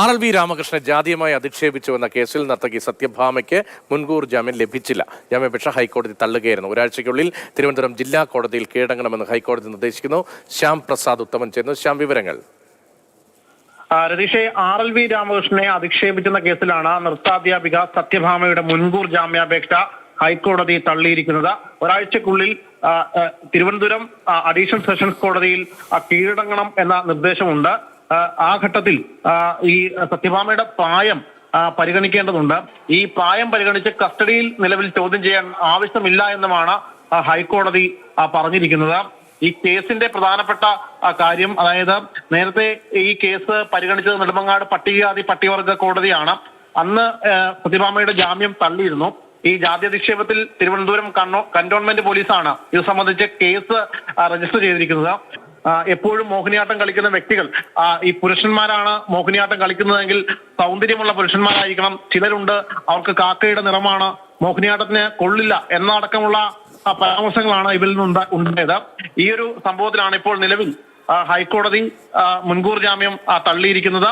R L V രാമകൃഷ്ണനെ ജാതീയമായി അധിക്ഷേപിച്ചുവെന്ന കേസിൽ നർത്തകി സത്യഭാമയ്ക്ക് മുൻകൂർ ജാമ്യം ലഭിച്ചില്ല. ജാമ്യാപേക്ഷ ഹൈക്കോടതി തള്ളുകയായിരുന്നു. ഒരാഴ്ചയ്ക്കുള്ളിൽ തിരുവനന്തപുരം ജില്ലാ കോടതിയിൽ കീഴടങ്ങണമെന്ന് ഹൈക്കോടതി നിർദ്ദേശിക്കുന്നു. ശ്യാം പ്രസാദ് ഉത്തമൻ ചേർന്നു ശ്യാം വിവരങ്ങൾ. രതീഷെ ആർ എൽ വി രാമകൃഷ്ണനെ അധിക്ഷേപിക്കുന്ന കേസിലാണ് നൃത്താധ്യാപിക സത്യഭാമയുടെ മുൻകൂർ ജാമ്യാപേക്ഷ ഹൈക്കോടതി തള്ളിയിരിക്കുന്നത്. ഒരാഴ്ചക്കുള്ളിൽ തിരുവനന്തപുരം അഡീഷണൽ സെഷൻസ് കോടതിയിൽ കീഴടങ്ങണം എന്ന നിർദ്ദേശമുണ്ട്. ആ, ഘട്ടത്തിൽ ഈ സത്യഭാമയുടെ പ്രായം പരിഗണിക്കേണ്ടതുണ്ട്. ഈ പ്രായം പരിഗണിച്ച് കസ്റ്റഡിയിൽ നിലവിൽ ചോദ്യം ചെയ്യാൻ ആവശ്യമില്ല എന്നുമാണ് ഹൈക്കോടതി പറഞ്ഞിരിക്കുന്നത്. ഈ കേസിന്റെ പ്രധാനപ്പെട്ട കാര്യം അതായത് നേരത്തെ ഈ കേസ് പരിഗണിച്ചത് നെടുമങ്ങാട് പട്ടികജാതി പട്ടികവർഗ കോടതിയാണ്. അന്ന് സത്യഭാമയുടെ ജാമ്യം തള്ളിയിരുന്നു. ഈ ജാതി അധിക്ഷേപത്തിൽ തിരുവനന്തപുരം കണ്ണോ കന്റോൺമെന്റ് പോലീസാണ് ഇത് സംബന്ധിച്ച് കേസ് രജിസ്റ്റർ ചെയ്തിരിക്കുന്നത്. എപ്പോഴും മോഹിനിയാട്ടം കളിക്കുന്ന വ്യക്തികൾ ഈ പുരുഷന്മാരാണ് മോഹിനിയാട്ടം കളിക്കുന്നതെങ്കിൽ സൗന്ദര്യമുള്ള പുരുഷന്മാരായിരിക്കണം. ചിലരുണ്ട് അവർക്ക് കാക്കയുടെ നിറമാണ് മോഹിനിയാട്ടത്തിന് കൊള്ളില്ല എന്നടക്കമുള്ള പരാമർശങ്ങളാണ് ഇവരിൽ നിന്ന് ഉണ്ടായത്. ഈ ഒരു സംഭവത്തിലാണ് ഇപ്പോൾ നിലവിൽ ഹൈക്കോടതി മുൻകൂർ ജാമ്യം തള്ളിയിരിക്കുന്നത്.